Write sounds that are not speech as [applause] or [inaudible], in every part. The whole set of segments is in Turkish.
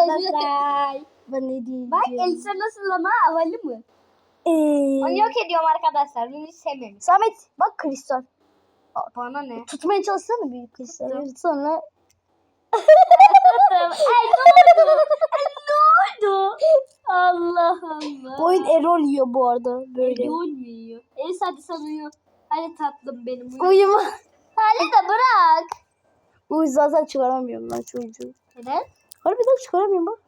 arkadaşlar. Ben ne diyeceğim? Bak Elsa nasıl ama havalı mı? Ee, Onu yok ediyorum arkadaşlar. Bunu hiç sevmemiş. Samet bak kristal. Bana ne? Tutmaya çalışsana büyük kristali. Sonra Ay ne oldu? Ay ne oldu? Allah Allah. oyun error yiyor bu arada böyle. Yoğun yiyor. Elsa hadi sen uyu. Hadi tatlım benim uyu. Uyuma. Hadi de bırak. Uy zaten çıkaramıyorum ben çocuğu. Neden? Harbiden çıkaramıyorum bak.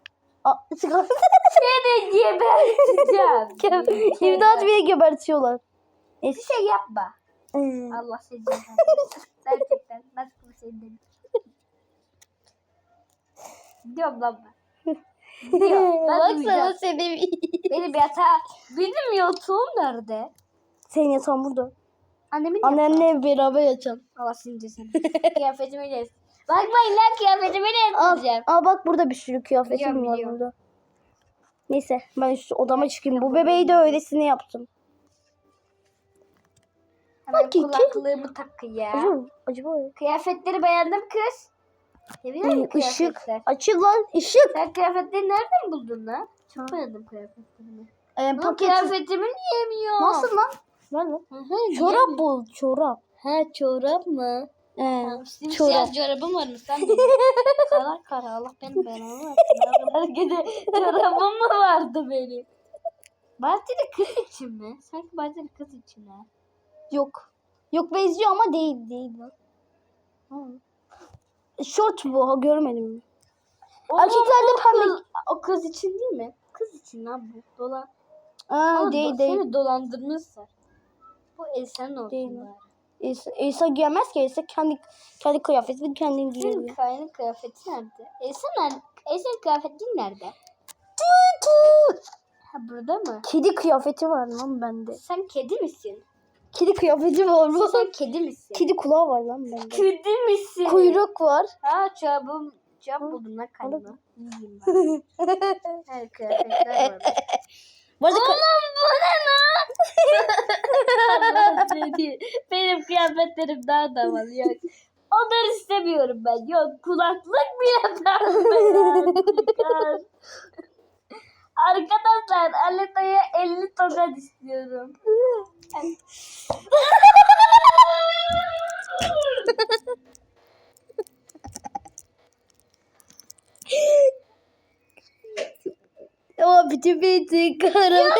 Aa, çıkar. Seni geberteceğim. [laughs] İmdat beni gebertiyorlar. Bir şey yapma. Ee, Allah seni cezanı. Gerçekten. Nasıl bir şey dedim. Diyorum lan ben. Diyorum. Ben Baksana uyuyacağım. seni. Benim yatağı. Benim yatağım nerede? Senin yatağın burada. Annemin yatağı. Annenle beraber yatacağım. Allah seni cezanı. [laughs] Kıyafetimi de Bakmayın lan kıyafetimi de Al, yazacağım. al bak burada bir sürü kıyafetim Biliyorum, var biliyorum. burada. Neyse ben şu odama çıkayım. Bu bebeği de öylesine yaptım. Hemen Hakiki. kulaklığımı takın ya. Acaba, acaba Kıyafetleri beğendim kız. Musun Ee, ışık. kıyafetler? Açıl lan ışık. Sen kıyafetleri nereden buldun lan? Çok beğendim kıyafetlerimi. Ee, paket. kıyafetimi yemiyor. Nasıl lan? Ver lan. Hı hı, Çorap yemiyor. bul. Çorap. Ha çorap mı? Ee, Simsiyah çorap. çorabım var mı sen [laughs] de? Kara kara Allah benim belamı versin. Herkese çorabım mı vardı benim? Bahçede kız için mi? Sanki bahçede kız için ha. Yok. Yok benziyor ama değil değil lan. Ha. Short bu. Ha, görmedim. Oğlum, Erkeklerde pembe- O kız için değil mi? Kız için lan bu. Dolan. Aa, değil do- değil. Seni dolandırmışlar. Bu Elsen'in olsun Değil mi? bari. İsa, İsa giyemez ki. İsa kendi kendi kıyafetini kendin Senin giyiyor. kayanın kıyafeti nerede? Elsen nerede? Elsen'in kıyafeti nerede? Ha burada mı? Kedi kıyafeti var lan bende. Sen kedi misin? Kedi kıyafeti var mı? Sen kedi misin? Kedi kulağı var lan bende. Kedi misin? Kuyruk var. Ha çabım. Çab buldum lan ben. [laughs] Her kıyafetler var. Bu arada Oğlum bu ne lan? Allah seni. Benim kıyafetlerim daha da havalı. Yok. Onları istemiyorum ben. Yok kulaklık bile takmıyorum. Arkadaşlar Aleta'ya 50 tokat istiyorum. [laughs] o bütün biti karamel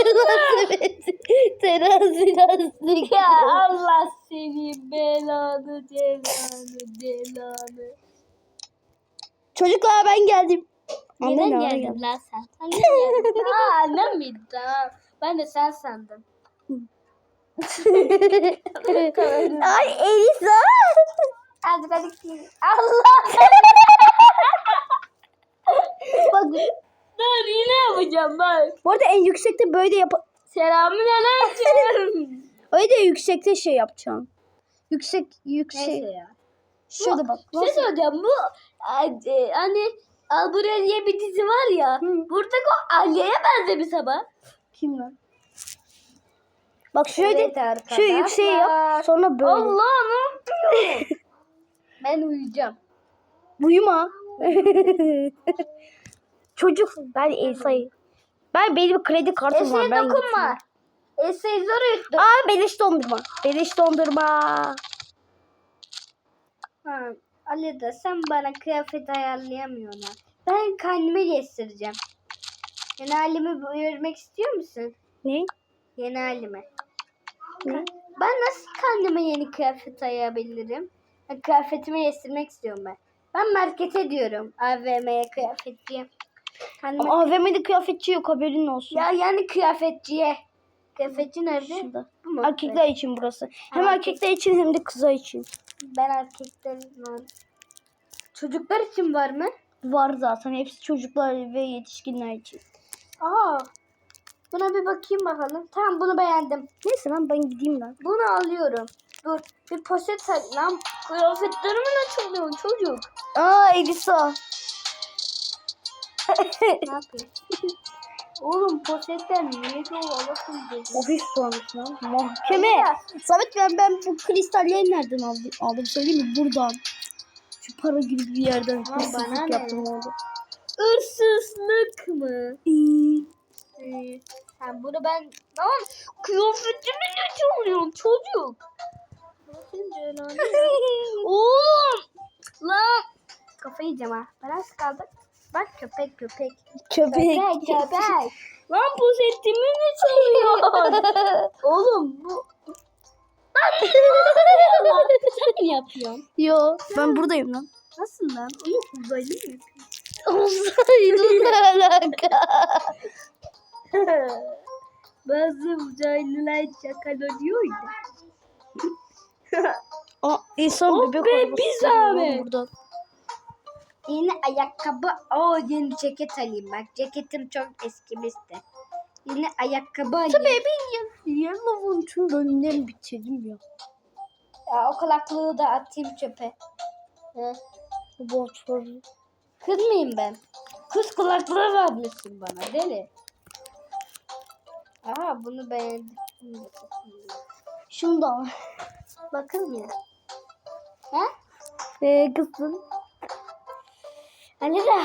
sepeti terazi lastik. ya Allah senin belanı celanı celanı. Çocuklar ben geldim. Neden Anne ne geldin geldi? lan sen? [laughs] Aa annem miydi? Tamam. Ben de sen sandım. [laughs] Ay Elisa. Hadi hadi. Allah! [laughs] Bak Dur yine yapacağım bak. bu arada en yüksekte böyle yap. Selamün aleyküm. [laughs] Öyle de yüksekte şey yapacağım. Yüksek yüksek. Neyse ya. Şöyle bak. Bir şey söyleyeceğim. Bu e, hani Albura diye bir dizi var ya. Hı. Buradaki o Aliye'ye benzemiş ama. Kim lan? Bak şöyle Evet arkadaşlar. şu yükseği yap. Sonra böyle. Allah ne [laughs] ben uyuyacağım. Uyuma. [laughs] Çocuk ben Elsa'yı. Ben benim kredi kartım var. Eseye Ben dokunma. Eseyi zor yuttum. Aa beleş dondurma. Beleş dondurma. Ha, Ali de sen bana kıyafet ayarlayamıyorsun. Ben kendimi kestireceğim. Yeni halimi görmek istiyor musun? Ne? Yeni halimi. Ne? Ben nasıl kendime yeni kıyafet ayarlayabilirim? Ben kıyafetimi kestirmek istiyorum ben. Ben markete diyorum. AVM'ye kıyafetçiye. Kendime... AVM'de kıyafetçi yok haberin olsun. Ya yani kıyafetçiye. Kıyafetçi nerede? Şurada. Mu? Erkekler için burası. Hem Ha, erkekler için hem de kızlar için. Ben erkeklerin Çocuklar için var mı? Var zaten. Hepsi çocuklar ve yetişkinler için. Aa. Buna bir bakayım bakalım. Tamam bunu beğendim. Neyse lan ben gideyim lan. Bunu alıyorum. Dur bir poşet al- lan. Kıyafetlerimi ne çalıyorsun çocuk? Aa Elisa. [laughs] Oğlum poşetler niye dolu alasın dedi. Ofis sormuş lan. Mahkeme. Samet ben, ben bu kristalleri nereden aldım, aldım söyleyeyim mi? Buradan. Şu para gibi bir yerden. Ha, hırsızlık bana ne? yaptım orada. Hırsızlık mı? Ee, sen bunu ben... Lan kıyafetimi ne çalıyorsun çocuk? [laughs] Oğlum! Lan! Kafayı yiyeceğim ha. Biraz kaldık. Bak köpek köpek. Köpek. Köpek köpek. Lan poşetimi mi çalıyorsun? [laughs] Oğlum bu... Sen mi yapıyorsun? Yo ben buradayım lan. Nasıl lan? Oyun uzaylı mı yapıyorsun? Uzaylı alaka. [laughs] Bazı uzaylılar şakalıyor ya. [laughs] Aa, insan Oh bebek be, geliyor lan zahmet. buradan. Yeni ayakkabı. Oo yeni ceket alayım bak. Ceketim çok eskimişti. Yeni ayakkabı alayım. Tabii ben yarın şunun önünden bitirdim ya. Ya, o kulaklığı da atayım çöpe. He. Bu açları. Kız mıyım ben? Kız kulaklığı vermişsin bana deli. Aha bunu beğendim. Şunu da al. Bakın ya. Ha? Ee, kızım. Hani de.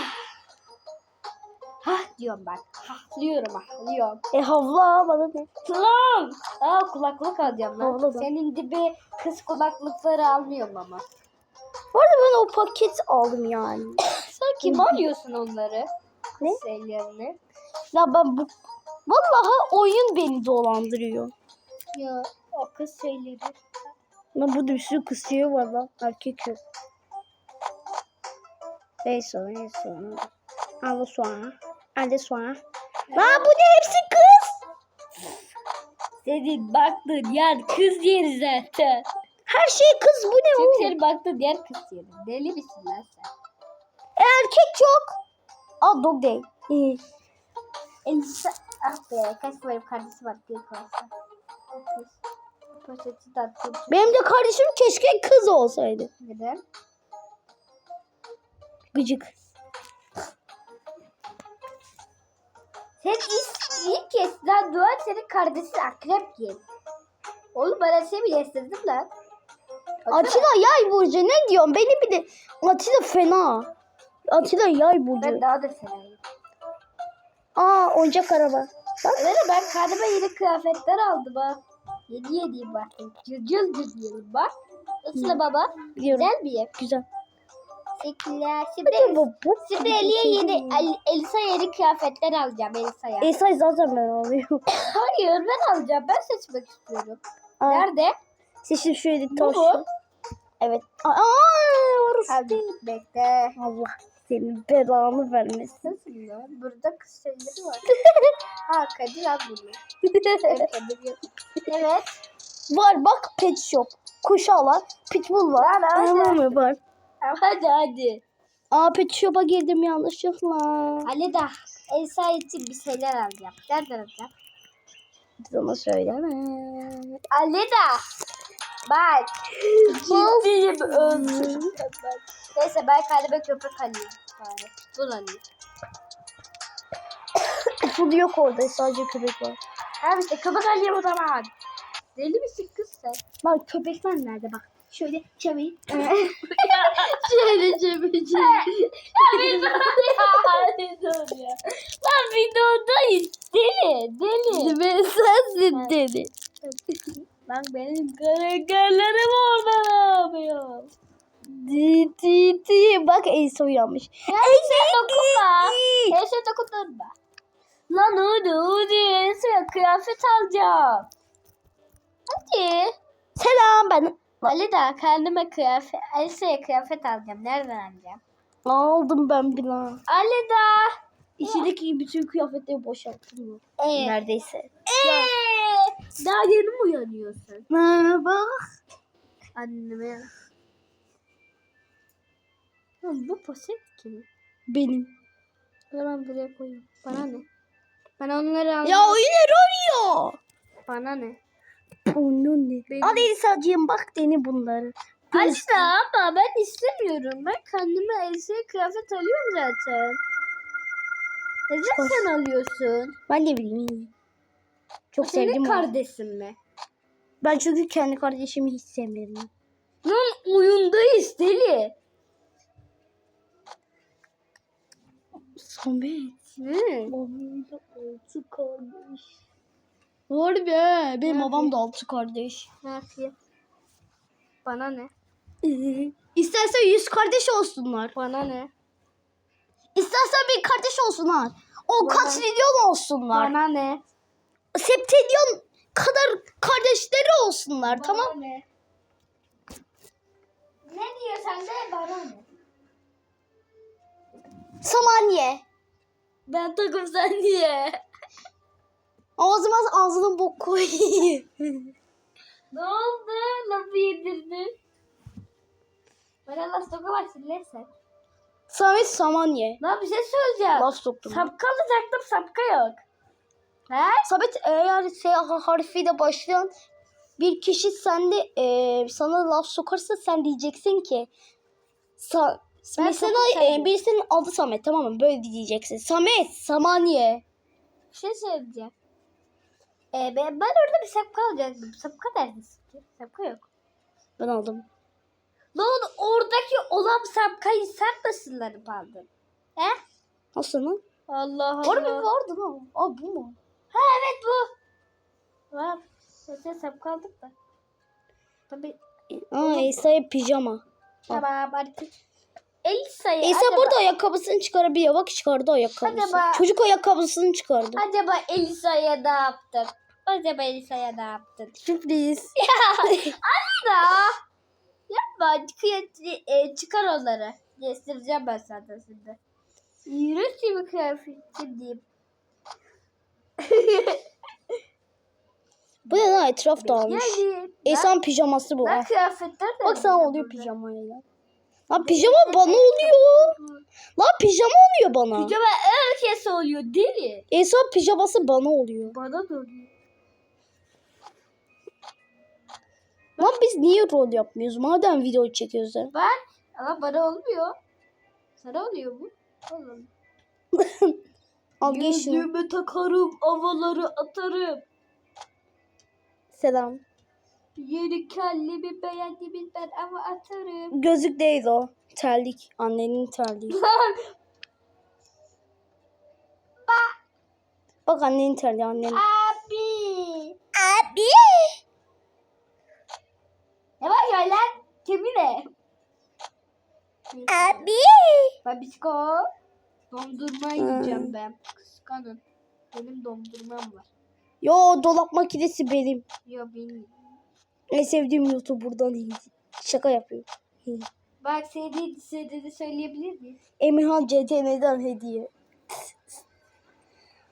Hah diyorum bak. Hahlıyorum hahlıyorum. E havla bana ne? Lan! Aa kulaklık alacağım lan. Havla da. Senin gibi kız kulaklıkları almıyorum ama. Bu arada ben o paket aldım yani. [laughs] Sen kim alıyorsun onları? Ne? Şeylerini. Ya ben bu... Vallahi oyun beni dolandırıyor. Ya o kız şeyleri. Lan burada bir sürü kız şeyi var lan. Erkek yok. Neyse neyse. Al sonra. Al sonra. Lan bu ne hepsi kız. Senin baktığın yer kız yeri zaten. Her şey kız bu ne Çünkü oğlum? senin baktığın yer kız yeri. Deli misin lan sen? E, erkek yok. Aa dog day. İyi. Elisa. Ah be kaç benim kardeşim var. O kız. Poşeti de attım. Benim de kardeşim keşke kız olsaydı. Neden? Gıcık. Sen ilk, ilk kez daha dua senin kardeşin akrep yiyin. Oğlum bana şey mi yestirdin lan? Atilla yay burcu ne diyorsun? Beni bir de Atilla fena. Atilla yay burcu. Ben daha da severim. Aa oyuncak araba. Bak. De ben kendime yeni kıyafetler aldım ha. Yedi yediğim bak. Cırcıl cırcıl bak. Nasıl baba? Biliyorum. Güzel bir yer. Güzel. Teşekkürler. De bu, bu. Eli'ye yeni, El- Elisa yeni kıyafetler alacağım Elisa'ya. [laughs] Esay zaten ben alıyorum. [laughs] Hayır ben alacağım. Ben seçmek istiyorum. Aa, Nerede? Seçim şöyle Bu mu? Evet. Aa, orası Hadi değil. bekle. Allah senin belanı vermesin. Nasıl ya? Burada kız şeyleri var. [laughs] ha Kadir al bunu. Evet, Kadir yok. Evet. Var bak pet shop. Kuşağı var. Pitbull var. Var. Anlamı var. Hadi hadi. Aa pet shop'a girdim yanlışlıkla. Ali da Elisa için bir şeyler alacağım. Nereden alacağım? Sana söyleme. Ali da. Bak. Ciddiyim öldüm. Neyse ben kendime köpek alayım. Bari. Dur alayım. Pitbull yok orada sadece köpek var. Abi işte köpek alayım o zaman. Deli misin kız sen? Bak köpekler nerede bak. Şöyle çevir. [laughs] Şöyle ya. Lan videodayız. Deli. Deli. Ve sensin dedi. Lan benim karakterlerim orada ne yapıyor? Di di di. Bak Ace uyanmış. Neyse dokunma. Neyse dokunma. Lan hadi hadi. Neyse kıyafet alacağım. Hadi. Selam ben. Ali da kendime kıyafet, Elsa'ya kıyafet alacağım. Nereden alacağım? Aldım ben bile. Ali da. İçindeki bütün kıyafetleri boşalttım? Ee, Neredeyse. ee, daha yeni mi uyanıyorsun? Merhaba. Anneme. Lan bu poşet kim? Benim. O zaman buraya koyayım. Bana ne? Ben onları aldım. Ya oyun arıyor. Bana ne? Onu ne? Benim. Al Elisa'cığım bak deni bunları. Açta ama ben istemiyorum. Ben kendime Elsa'ya kıyafet alıyorum zaten. Neden Hoş. sen alıyorsun? Ben de bileyim. Çok O senin sevdim onu. kardeşin mi? Ben çünkü kendi kardeşimi hiç sevmiyorum. Lan oyundayız deli. Samet. Hı. Babamda altı kardeş. Var be. Benim Ne babam da altı kardeş. Ne yapayım? Bana ne? [laughs] İstersen yüz kardeş olsunlar. Bana ne? İstersen bir kardeş olsunlar. O Bana- kaç milyon olsunlar. Bana ne? Septilyon kadar kardeşleri olsunlar tamam. ne? Ne diyorsan de bana ne? Samanye. Ben takım sen diye. Zaman ağzına bok koy. [laughs] Ne oldu? Lafı yedirdin. Bana laf sokamazsın lan sen. Samet Samanye. Lan bir şey söyleyeceğim. Laf soktum. Sapka alacaktım sapka yok. He? Samet eğer S harfiyle başlayan bir kişi sende eee, sana laf sokarsa sen diyeceksin ki Sa Ben mesela saydım. birisinin adı Samet tamam mı? Böyle diyeceksin. Samet, Samanye. Bir şey söyleyeceğim. Ee, ben, ben orada bir sapka alacaktım. Sapka neredesin ki? Sapka yok. Ben aldım. Lan oradaki olan sapkayı sen nasıllarım aldın? He? Nasıl lan? Allah Allah. Orada bir vardı lan. Aa bu mu? Ha evet bu. Var. Sen sapka aldık da. Tabii. Aa Esa'ya pijama. Tamam hadi. Elisa'yı Esa acaba, burada ayakkabısını çıkarabiliyor. Bak çıkardı ayakkabısını. Acaba- Çocuk ayakkabısını çıkardı. acaba Elisa'ya ne yaptın? Acaba Elisa'ya ne yaptın? Sürpriz. [laughs] Da. Yapma. Çıkıyor, e, çıkar onları. Göstereceğim ben zaten şimdi. Yürüs gibi kıyafetim diyeyim. Bu ne lan etraf dağılmış. Geldim. Esa'nın pijaması bu. Ben kıyafetler de Bak sana oluyor pijamayla. Lan pijama bana oluyor. Lan pijama oluyor bana. Pijama herkes oluyor deli. Esa pijaması bana oluyor. Bana da oluyor. Lan biz niye rol yapmıyoruz? Madem video çekiyoruz ya. Bak ama bana olmuyor. Sana oluyor mu? Oğlum. [laughs] Al geç şunu. Gözlüğüme takarım, havaları atarım. Selam. Yeni kellemi beğendiğimi ben ama atarım. Gözlük değil o. Terlik. Annenin terliği. [laughs] Bak annenin terliği annenin. Abi. Abi. Ne var ya lan? Kimine? Abi. Babişko. Dondurma yiyeceğim ben. Kıskanın. Benim dondurmam var. Yo dolap makinesi benim. Yo benim. En sevdiğim YouTuber'dan. Şaka yapıyor. Bak sevdiğin sevdiğini söyleyebilir miyim? Emirhan CTN'den hediye.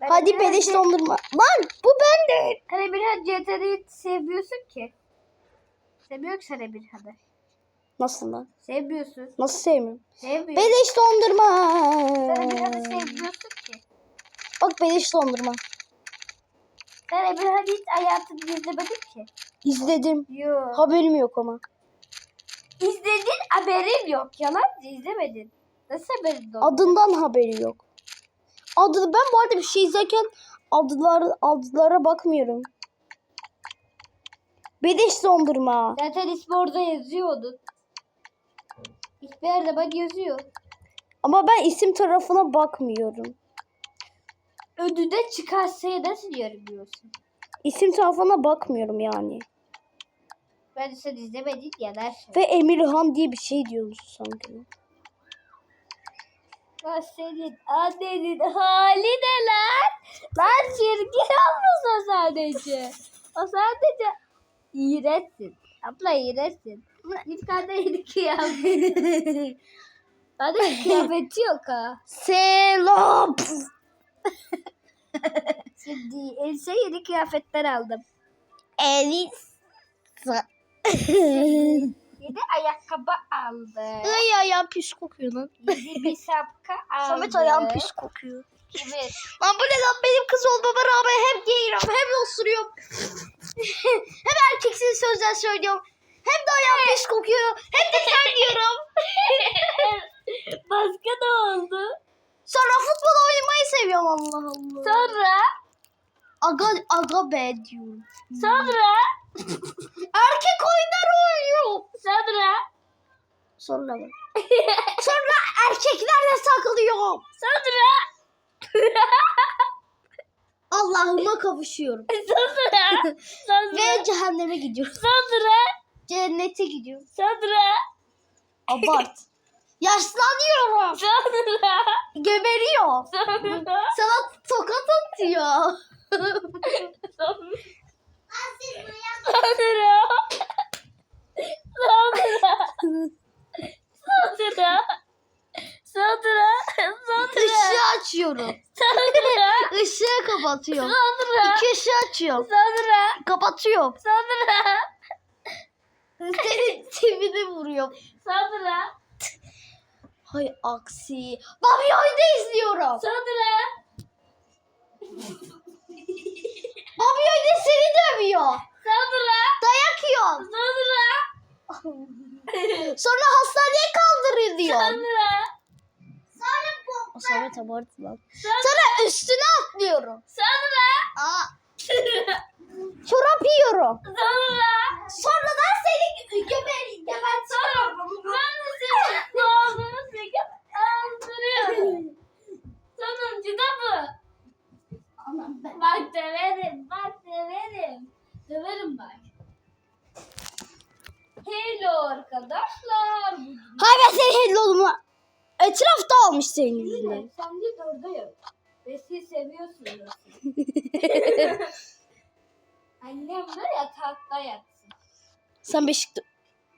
Ben Hadi beleş C- dondurma. Lan bu bende. Sen Emirhan CTR'yi sevmiyorsun ki. Sevmiyor ki sen Emirhan'ı. Nasıl lan? Sevmiyorsun. Nasıl sevmiyorum? Sevmiyorsun. Beleş dondurma. Sen Emirhan'ı sevmiyorsun ki. Bak beleş dondurma. Sen Emirhan'ı hiç hayatını izlemedin ki. İzledim. Yok. Haberim yok ama. İzledin haberin yok. Yalancı izlemedin. Nasıl haberin oldu? Adından haberi yok. Adı ben bu arada bir şey izlerken adlar adlara bakmıyorum. Beleş dondurma. Zaten ismi orada yazıyordu. Hiçbir yerde bak yazıyor. Ama ben isim tarafına bakmıyorum. Önüne çıkarsaya nasıl görmüyorsun? İsim tarafına bakmıyorum yani. Ben de sen izlemedin ya dersin. Ve Emirhan diye bir şey diyorsun sanki. Lan senin annenin hali ne lan? Lan çirkin olmuş o sadece. O sadece iğrençsin. Abla iğrençsin. Git kadar yeni kıyafet. Hadi [laughs] kıyafeti yok ha. Selam. Şimdi else yeni kıyafetler aldım. [laughs] Elis. Yeni ayakkabı aldım. Ay ayağım pis kokuyor lan. Yeni bir şapka aldım. Samet ayağım pis kokuyor. Evet. Lan bu ne lan benim kız olmama rağmen hem giyiyorum hem osuruyorum. hem erkeksi sözler söylüyorum. Hem de ayağım pis kokuyor. Hem de terliyorum. [laughs] Başka ne oldu? Sonra futbol oynamayı seviyorum Allah Allah. Sonra Aga, aga be diyorum. sonra Erkek oyunları oynuyorum. sonra Sonra. [laughs] Sonra erkeklerle takılıyorum. Sonra. Allah'ıma kavuşuyorum. [laughs] Sonra. Sonra. Ve cehenneme gidiyorum. Sonra. Cennete gidiyorum. Sonra. Abart. Yaşlanıyorum. Sonra. Geberiyor. Sonra. Sana tokat atıyor. Sonra. Sonra. Sonra. Sonra. Sonra. Sonra. Işığı açıyorum. Sonra. Işığı kapatıyorum. Sonra. İki ışığı açıyorum. Sonra. Kapatıyorum. Sonra. Senin tipini vuruyorum. Sonra. Hay aksi. Bobby oyunu izliyorum. Sonra. Seni dövüyor. Sonra. Dayak yiyor. Sonra. [laughs] Sonra hastaneye kaldırılıyor. Sonra. O sonra abartı lan. Sonra. Sonra üstüne atlıyorum. [laughs] Sonra. Aa, çorap yiyorum. Sonra. Sonra da seni gömer geber Sonra. Ben de senin doğduğunu çekip öldürüyorum. Sonuncu da bu. Bak döverim. Bak döverim. Döverim bak. Hello arkadaşlar. Hayır ben senin hello'lumu etrafta almış senin yüzünden. Sen de orada yok. Besi seviyorsun nasıl? [laughs] Annem de yatakta yatsın. Sen Beşiktaş...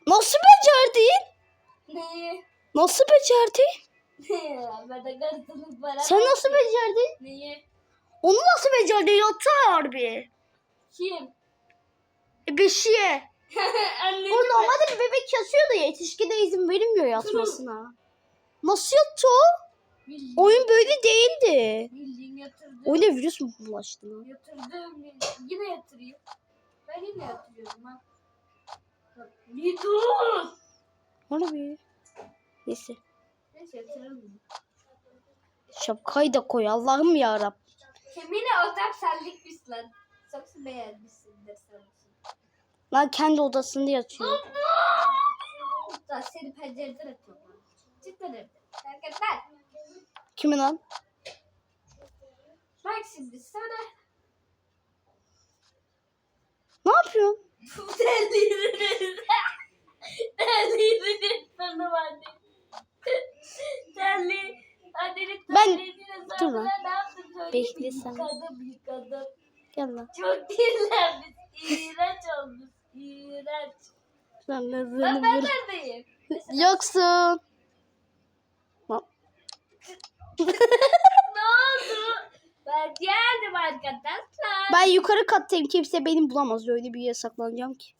Nasıl becerdin? Neyi? Nasıl becerdin? ben. Sen nasıl becerdin? Neyi? Onu nasıl becerdin? Yattı harbi. Kim? E, beşiğe. [laughs] Annem. O normalde bir bebek yatıyor da yetişkine izin verilmiyor yatmasına. Nasıl yattı o? Bildiğin, Oyun böyle değildi. bildiğin yatırdım. Oyuna virüs mü bulaştı? Yatırdım. Yine yatırayım. Ben yine yatırıyorum ha. Bir dur. Harbi. Neyse. Neyse yatırırım. Şapkayı da koy Allah'ım ya Kimine ortak senlik biz lan. Çok beğenmişsindir sanırsın. Lan kendi odasında yatıyor. Da seni pencereden atıyorum. Cidden evde. Hareketler. Kimin lan? Bak şimdi sana. Ne yapıyorsun? Terliğinin Terliğinin sana anne. Terliği. Ben- Dur lan. ne Bekle bir sen. Gel lan. Çok kirlenmiş. İğrenç olmuş. İğrenç. Sen de Ben, ben böyle neredeyim? Yoksun. Lan, ne oldu? Ben geldim arkadaşlar. Ben yukarı kattayım. Kimse beni bulamaz. Öyle bir yere saklanacağım ki.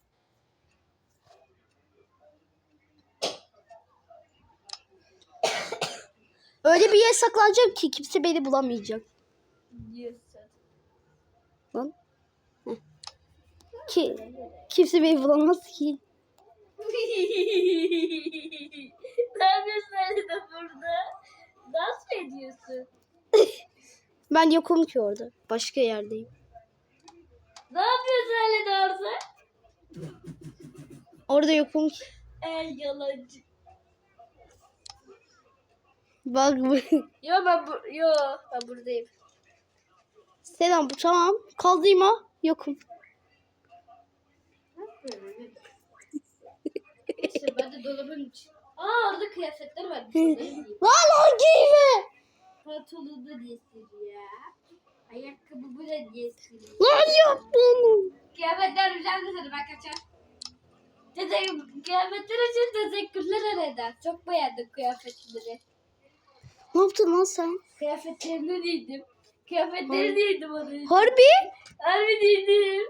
Öyle bir yere saklanacağım ki kimse beni bulamayacak. Diyorsun. Lan. Heh. Ki kimse beni bulamaz ki. ne yapıyorsun de burada? Dans mı ediyorsun? [laughs] Ben yokum ki orada. Başka yerdeyim. Ne yapıyorsun öyle de orada? Orada yokum ki. El yalancı. Bak bu. [laughs] Yo ben bu yo ben buradayım. Selam bu tamam. Kaldıyım ha. Yokum. Neyse ben de dolabın için. Aa orada kıyafetler var. Şey. Lan hangi Pantolonu da diyesin ya. Ayakkabı bu da diyesin. Lan yap bunu. Kıyafetler güzel sana ben kaçar. Dede, kıyafetler için teşekkürler Arada. Çok beğendim kıyafetleri. Ne yaptın lan sen? Kıyafetlerini giydim. Kıyafetleri giydim onu. Harbi? Harbi giydim.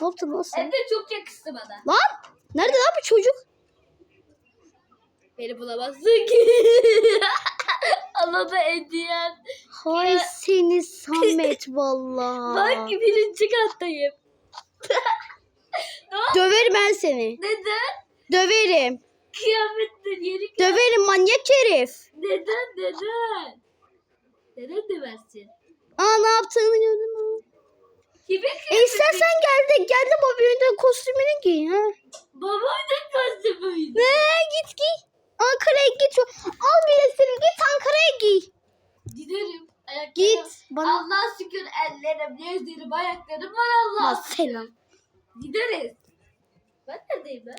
Ne yaptın lan sen? Hem de çok yakıştı bana. Lan! Nerede lan bu çocuk? Beni bulamazsın ki. [laughs] Anada hediyen. Hay Ya. seni Samet [laughs] vallahi. Bak birinci kattayım. [laughs] Döverim ben seni. Neden? Döverim. Kıyafetler kıyafet. Döverim manyak herif. Neden? Neden? Neden demezsin? Aa ne yaptığını gördün mü? Kimin E istersen gel de gel de Bobby kostümünü giy ha. Babanın kostümüydü. Ne git giy. Ankara'ya git. Al biletini git Ankara'ya giy. Giderim. Ayaklarım. Git. Bana Allah şükür ellerim, gözlerim, ayaklarım var Allah. Allah selam. Gideriz. Ben neredeyim ben?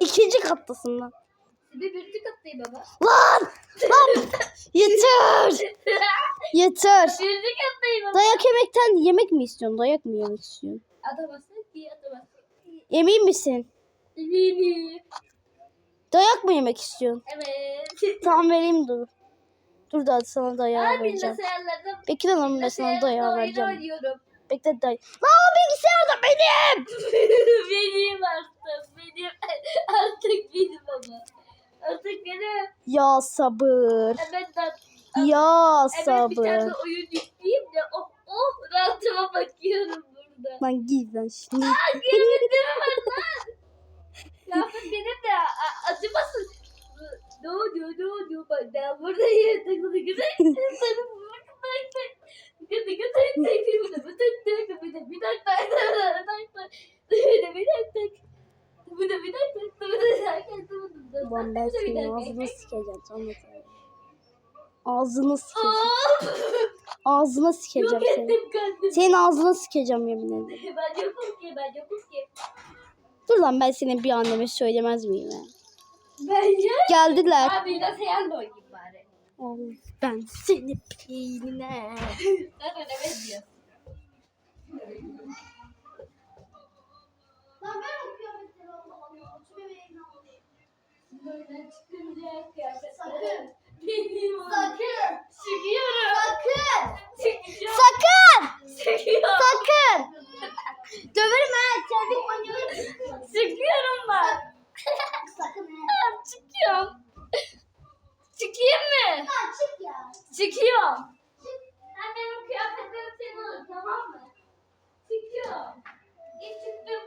İkinci kattasın lan. Bir birinci kattayım baba. Lan! Lan! Yeter! Yeter. birinci kattayım baba. Dayak yemekten yemek mi istiyorsun? Dayak mı yemek istiyorsun? Atamazsın ki atamazsın. Emin misin? Eminim. Dayak mı yemek istiyorsun? Evet. Tamam vereyim dur. Dur da sana dayağı Abi vereceğim. Bekle lan ben sana dayağı oyun vereceğim. oynuyorum. Bekle dayağı. Lan o bilgisayar da benim. [laughs] benim artık. Benim. Artık benim baba. Artık benim. Ya sabır. Hemen ben. Ya Hemen bir tane sabır. oyun yükleyeyim de oh oh rahatıma bakıyorum burada. Lan git lan şimdi. Aa kıyafetlerim var lan. Kıyafet benim de acımasın. No no no no bak ben buradayım. Takılı güzel. [laughs] Senin ağzını sikeceğim söyleyeyim. Ağzını sikeceğim. Ağzına sikeceğim Yok seni. ettim kendimi. Senin ağzına sikeceğim yemin ederim. Ben yokum ki ben yokum ki. Dur lan ben senin bir anneme söylemez miyim ya? Ben ya. Geldiler. Abi nasıl yandı oynayayım Oğlum, Ben seni peynine. Zaten evet diyor. Lan ben o kıyafetleri alamıyorum. Şu bebeğini alayım. Böyle çıkınca kıyafet. Sakın. Benim. Sakın. Çıkıyorum. Sakın. Çıkacağım. Sakın. Çıkıyorum. Sakın. [laughs] Döverim ha. Kendi oynarım. Çıkıyorum ben. Sakın ha. Çıkıyorum. Çıkayım mı? Ha çık ya. Çıkıyorum. Sen benim kıyafetlerim senin olur tamam mı? Çıkıyorum. İyi çıktım.